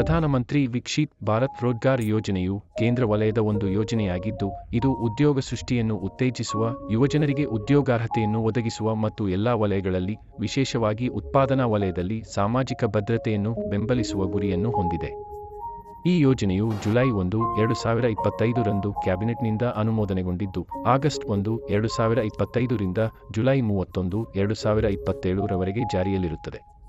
ಪ್ರಧಾನಮಂತ್ರಿ ವಿಕ್ಷಿತ್ ಭಾರತ್ ರೋಜ್ಗಾರ್ ಯೋಜನೆಯು ಕೇಂದ್ರ ವಲಯದ ಒಂದು ಯೋಜನೆಯಾಗಿದ್ದು, ಇದು ಉದ್ಯೋಗ ಸೃಷ್ಟಿಯನ್ನು ಉತ್ತೇಜಿಸುವ, ಯುವಜನರಿಗೆ ಉದ್ಯೋಗಾರ್ಹತೆಯನ್ನು ಒದಗಿಸುವ ಮತ್ತು ಎಲ್ಲಾ ವಲಯಗಳಲ್ಲಿ, ವಿಶೇಷವಾಗಿ ಉತ್ಪಾದನಾ ವಲಯದಲ್ಲಿ ಸಾಮಾಜಿಕ ಭದ್ರತೆಯನ್ನು ಬೆಂಬಲಿಸುವ ಗುರಿಯನ್ನು ಹೊಂದಿದೆ. ಈ ಯೋಜನೆಯು ಜುಲೈ ಒಂದು, ಎರಡು ಸಾವಿರ ಇಪ್ಪತ್ತೈದರಂದು ಕ್ಯಾಬಿನೆಟ್ನಿಂದ ಅನುಮೋದನೆಗೊಂಡಿದ್ದು, ಆಗಸ್ಟ್ ಒಂದು, ಎರಡು ಸಾವಿರ ಇಪ್ಪತ್ತೈದರಿಂದ ಜುಲೈ ಮೂವತ್ತೊಂದು, ಎರಡು ಸಾವಿರ ಇಪ್ಪತ್ತೇಳರವರೆಗೆ ಜಾರಿಯಲ್ಲಿರುತ್ತದೆ.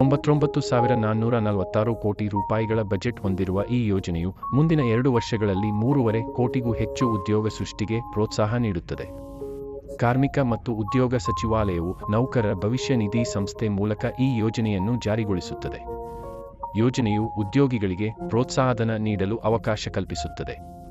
ಒಂಬತ್ತೊಂಬತ್ತು ಸಾವಿರ ನಾನ್ನೂರ ನಲವತ್ತಾರು ಕೋಟಿ ರೂಪಾಯಿಗಳ ಬಜೆಟ್ ಹೊಂದಿರುವ ಈ ಯೋಜನೆಯು ಮುಂದಿನ ಎರಡು ವರ್ಷಗಳಲ್ಲಿ ಮೂರುವರೆ ಕೋಟಿಗೂ ಹೆಚ್ಚು ಉದ್ಯೋಗ ಸೃಷ್ಟಿಗೆ ಪ್ರೋತ್ಸಾಹ ನೀಡುತ್ತದೆ. ಕಾರ್ಮಿಕ ಮತ್ತು ಉದ್ಯೋಗ ಸಚಿವಾಲಯವು ನೌಕರರ ಭವಿಷ್ಯ ನಿಧಿ ಸಂಸ್ಥೆ ಮೂಲಕ ಈ ಯೋಜನೆಯನ್ನು ಜಾರಿಗೊಳಿಸುತ್ತದೆ. ಯೋಜನೆಯು ಉದ್ಯೋಗಿಗಳಿಗೆ ಪ್ರೋತ್ಸಾಹಧನ ನೀಡಲು ಅವಕಾಶ ಕಲ್ಪಿಸುತ್ತದೆ.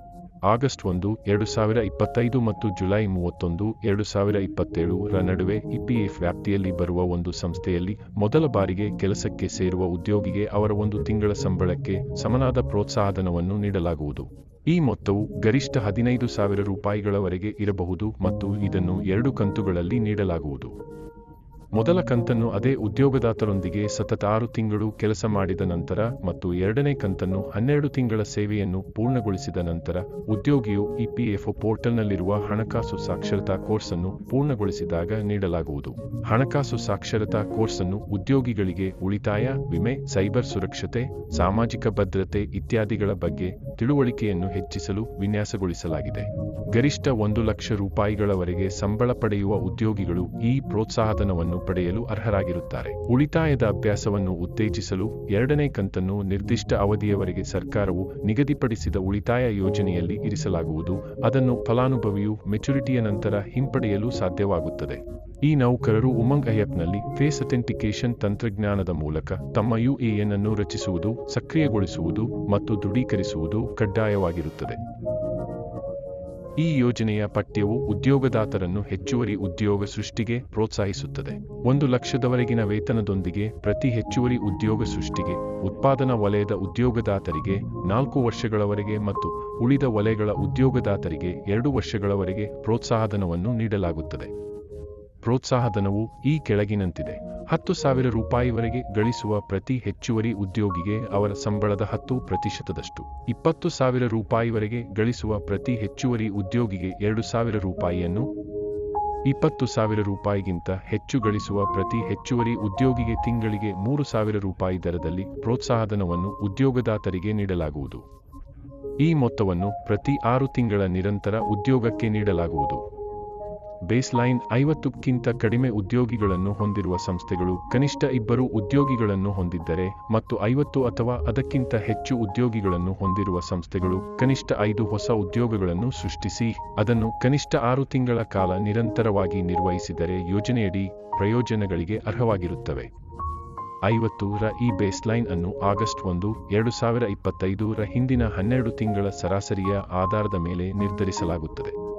ಆಗಸ್ಟ್ ಒಂದು, ಎರಡು ಸಾವಿರ ಇಪ್ಪತ್ತೈದು ಮತ್ತು ಜುಲೈ ಮೂವತ್ತೊಂದು, ಎರಡು ಸಾವಿರ ಇಪ್ಪತ್ತೇಳು ರ ನಡುವೆ ಇಪಿಎಫ್ ವ್ಯಾಪ್ತಿಯಲ್ಲಿ ಬರುವ ಒಂದು ಸಂಸ್ಥೆಯಲ್ಲಿ ಮೊದಲ ಬಾರಿಗೆ ಕೆಲಸಕ್ಕೆ ಸೇರುವ ಉದ್ಯೋಗಿಗೆ ಅವರ ಒಂದು ತಿಂಗಳ ಸಂಬಳಕ್ಕೆ ಸಮನಾದ ಪ್ರೋತ್ಸಾಹಧನವನ್ನು ನೀಡಲಾಗುವುದು. ಈ ಮೊತ್ತವು ಗರಿಷ್ಠ ಹದಿನೈದು ಸಾವಿರ ರೂಪಾಯಿಗಳವರೆಗೆ ಇರಬಹುದು ಮತ್ತು ಇದನ್ನು ಎರಡು ಕಂತುಗಳಲ್ಲಿ ನೀಡಲಾಗುವುದು. ಮೊದಲ ಕಂತನ್ನು ಅದೇ ಉದ್ಯೋಗದಾತರೊಂದಿಗೆ ಸತತ ಆರು ತಿಂಗಳು ಕೆಲಸ ಮಾಡಿದ ನಂತರ ಮತ್ತು ಎರಡನೇ ಕಂತನ್ನು ಹನ್ನೆರಡು ತಿಂಗಳ ಸೇವೆಯನ್ನು ಪೂರ್ಣಗೊಳಿಸಿದ ನಂತರ ಉದ್ಯೋಗಿಯು ಇಪಿಎಫ್ಒ ಪೋರ್ಟಲ್ನಲ್ಲಿರುವ ಹಣಕಾಸು ಸಾಕ್ಷರತಾ ಕೋರ್ಸ್ ಅನ್ನು ಪೂರ್ಣಗೊಳಿಸಿದಾಗ ನೀಡಲಾಗುವುದು. ಹಣಕಾಸು ಸಾಕ್ಷರತಾ ಕೋರ್ಸ್ ಅನ್ನು ಉದ್ಯೋಗಿಗಳಿಗೆ ಉಳಿತಾಯ, ವಿಮೆ, ಸೈಬರ್ ಸುರಕ್ಷತೆ, ಸಾಮಾಜಿಕ ಭದ್ರತೆ ಇತ್ಯಾದಿಗಳ ಬಗ್ಗೆ ತಿಳುವಳಿಕೆಯನ್ನು ಹೆಚ್ಚಿಸಲು ವಿನ್ಯಾಸಗೊಳಿಸಲಾಗಿದೆ. ಗರಿಷ್ಠ ಒಂದು ಲಕ್ಷ ರೂಪಾಯಿಗಳವರೆಗೆ ಸಂಬಳ ಪಡೆಯುವ ಉದ್ಯೋಗಿಗಳು ಈ ಪ್ರೋತ್ಸಾಹಧನವನ್ನು ಪಡೆಯಲು ಅರ್ಹರಾಗಿರುತ್ತಾರೆ. ಉಳಿತಾಯದ ಅಭ್ಯಾಸವನ್ನು ಉತ್ತೇಜಿಸಲು ಎರಡನೇ ಕಂತನ್ನು ನಿರ್ದಿಷ್ಟ ಅವಧಿಯವರೆಗೆ ಸರ್ಕಾರವು ನಿಗದಿಪಡಿಸಿದ ಉಳಿತಾಯ ಯೋಜನೆಯಲ್ಲಿ ಇರಿಸಲಾಗುವುದು. ಅದನ್ನು ಫಲಾನುಭವಿಯು ಮೆಚುರಿಟಿಯ ನಂತರ ಹಿಂಪಡೆಯಲು ಸಾಧ್ಯವಾಗುತ್ತದೆ. ಈ ನೌಕರರು ಉಮಂಗ್ ಆ್ಯಪ್ನಲ್ಲಿ ಫೇಸ್ ಅಥೆಂಟಿಕೇಶನ್ ತಂತ್ರಜ್ಞಾನದ ಮೂಲಕ ತಮ್ಮ ಯುಎಎನ್ ಅನ್ನು ರಚಿಸುವುದು, ಸಕ್ರಿಯಗೊಳಿಸುವುದು ಮತ್ತು ದೃಢೀಕರಿಸುವುದು ಕಡ್ಡಾಯವಾಗಿರುತ್ತದೆ. ಈ ಯೋಜನೆಯ ಪಠ್ಯವು ಉದ್ಯೋಗದಾತರನ್ನು ಹೆಚ್ಚುವರಿ ಉದ್ಯೋಗ ಸೃಷ್ಟಿಗೆ ಪ್ರೋತ್ಸಾಹಿಸುತ್ತದೆ. ಒಂದು ಲಕ್ಷದವರೆಗಿನ ವೇತನದೊಂದಿಗೆ ಪ್ರತಿ ಹೆಚ್ಚುವರಿ ಉದ್ಯೋಗ ಸೃಷ್ಟಿಗೆ, ಉತ್ಪಾದನಾ ವಲಯದ ಉದ್ಯೋಗದಾತರಿಗೆ ನಾಲ್ಕು ವರ್ಷಗಳವರೆಗೆ ಮತ್ತು ಉಳಿದ ವಲಯಗಳ ಉದ್ಯೋಗದಾತರಿಗೆ ಎರಡು ವರ್ಷಗಳವರೆಗೆ ಪ್ರೋತ್ಸಾಹಧನವನ್ನು ನೀಡಲಾಗುತ್ತದೆ. ಪ್ರೋತ್ಸಾಹಧನವು ಈ ಕೆಳಗಿನಂತಿದೆ. ಹತ್ತು ಸಾವಿರ ರೂಪಾಯಿವರೆಗೆ ಗಳಿಸುವ ಪ್ರತಿ ಹೆಚ್ಚುವರಿ ಉದ್ಯೋಗಿಗೆ ಅವರ ಸಂಬಳದ ಹತ್ತು ಪ್ರತಿಶತದಷ್ಟು. ಇಪ್ಪತ್ತು ಸಾವಿರ ರೂಪಾಯಿವರೆಗೆ ಗಳಿಸುವ ಪ್ರತಿ ಹೆಚ್ಚುವರಿ ಉದ್ಯೋಗಿಗೆ ಎರಡು ಸಾವಿರ ರೂಪಾಯಿಯನ್ನು ಇಪ್ಪತ್ತು ಸಾವಿರ ರೂಪಾಯಿಗಿಂತ ಹೆಚ್ಚು ಗಳಿಸುವ ಪ್ರತಿ ಹೆಚ್ಚುವರಿ ಉದ್ಯೋಗಿಗೆ ತಿಂಗಳಿಗೆ ಮೂರು ಸಾವಿರ ರೂಪಾಯಿ ದರದಲ್ಲಿ ಪ್ರೋತ್ಸಾಹಧನವನ್ನು ಉದ್ಯೋಗದಾತರಿಗೆ ನೀಡಲಾಗುವುದು. ಈ ಮೊತ್ತವನ್ನು ಪ್ರತಿ ಆರು ತಿಂಗಳ ನಿರಂತರ ಉದ್ಯೋಗಕ್ಕೆ ನೀಡಲಾಗುವುದು. ಬೇಸ್ಲೈನ್ ಐವತ್ತಕ್ಕಿಂತ ಕಡಿಮೆ ಉದ್ಯೋಗಿಗಳನ್ನು ಹೊಂದಿರುವ ಸಂಸ್ಥೆಗಳು ಕನಿಷ್ಠ ಇಬ್ಬರು ಉದ್ಯೋಗಿಗಳನ್ನು ಹೊಂದಿದ್ದರೆ ಮತ್ತು ಐವತ್ತು ಅಥವಾ ಅದಕ್ಕಿಂತ ಹೆಚ್ಚು ಉದ್ಯೋಗಿಗಳನ್ನು ಹೊಂದಿರುವ ಸಂಸ್ಥೆಗಳು ಕನಿಷ್ಠ ಐದು ಹೊಸ ಉದ್ಯೋಗಗಳನ್ನು ಸೃಷ್ಟಿಸಿ, ಅದನ್ನು ಕನಿಷ್ಠ ಆರು ತಿಂಗಳ ಕಾಲ ನಿರಂತರವಾಗಿ ನಿರ್ವಹಿಸಿದರೆ ಯೋಜನೆಯಡಿ ಪ್ರಯೋಜನಗಳಿಗೆ ಅರ್ಹವಾಗಿರುತ್ತವೆ. ಐವತ್ತು ರ ಈ ಬೇಸ್ಲೈನ್ ಅನ್ನು ಆಗಸ್ಟ್ ಒಂದು, ಎರಡು ಸಾವಿರ ಇಪ್ಪತ್ತೈದು ರ ಹಿಂದಿನ ಹನ್ನೆರಡು ತಿಂಗಳ ಸರಾಸರಿಯ ಆಧಾರದ ಮೇಲೆ ನಿರ್ಧರಿಸಲಾಗುತ್ತದೆ.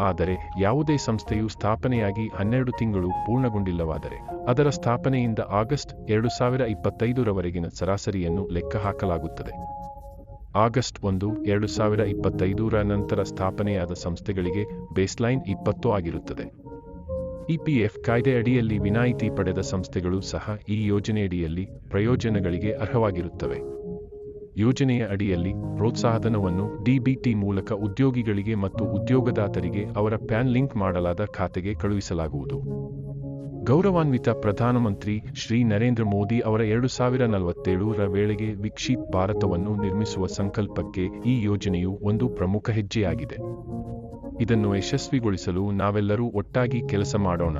ಆದರೆ ಯಾವುದೇ ಸಂಸ್ಥೆಯು ಸ್ಥಾಪನೆಯಾಗಿ ಹನ್ನೆರಡು ತಿಂಗಳು ಪೂರ್ಣಗೊಂಡಿಲ್ಲವಾದರೆ ಅದರ ಸ್ಥಾಪನೆಯಿಂದ ಆಗಸ್ಟ್ ಎರಡು ಸಾವಿರ ಇಪ್ಪತ್ತೈದರವರೆಗಿನ ಸರಾಸರಿಯನ್ನು ಲೆಕ್ಕಹಾಕಲಾಗುತ್ತದೆ ಆಗಸ್ಟ್ ಒಂದು, ಎರಡು ಸಾವಿರ ಇಪ್ಪತ್ತೈದರ ನಂತರ ಸ್ಥಾಪನೆಯಾದ ಸಂಸ್ಥೆಗಳಿಗೆ ಬೇಸ್ಲೈನ್ ಇಪ್ಪತ್ತು ಆಗಿರುತ್ತದೆ. ಇಪಿಎಫ್ ಕಾಯ್ದೆ ಅಡಿಯಲ್ಲಿ ವಿನಾಯಿತಿ ಪಡೆದ ಸಂಸ್ಥೆಗಳು ಸಹ ಈ ಯೋಜನೆಯಡಿಯಲ್ಲಿ ಪ್ರಯೋಜನಗಳಿಗೆ ಅರ್ಹವಾಗಿರುತ್ತವೆ. ಯೋಜನೆಯ ಅಡಿಯಲ್ಲಿ ಪ್ರೋತ್ಸಾಹಧನವನ್ನು ಡಿಬಿಟಿ ಮೂಲಕ ಉದ್ಯೋಗಿಗಳಿಗೆ ಮತ್ತು ಉದ್ಯೋಗದಾತರಿಗೆ ಅವರ ಪ್ಯಾನ್ ಲಿಂಕ್ ಮಾಡಲಾದ ಖಾತೆಗೆ ಕಳುಹಿಸಲಾಗುವುದು. ಗೌರವಾನ್ವಿತ ಪ್ರಧಾನಮಂತ್ರಿ ಶ್ರೀ ನರೇಂದ್ರ ಮೋದಿ ಅವರ ಎರಡು ಸಾವಿರ ನಲವತ್ತೇಳರ ವೇಳೆಗೆ ವಿಕ್ಷಿತ್ ಭಾರತವನ್ನು ನಿರ್ಮಿಸುವ ಸಂಕಲ್ಪಕ್ಕೆ ಈ ಯೋಜನೆಯು ಒಂದು ಪ್ರಮುಖ ಹೆಜ್ಜೆಯಾಗಿದೆ. ಇದನ್ನು ಯಶಸ್ವಿಗೊಳಿಸಲು ನಾವೆಲ್ಲರೂ ಒಟ್ಟಾಗಿ ಕೆಲಸ ಮಾಡೋಣ.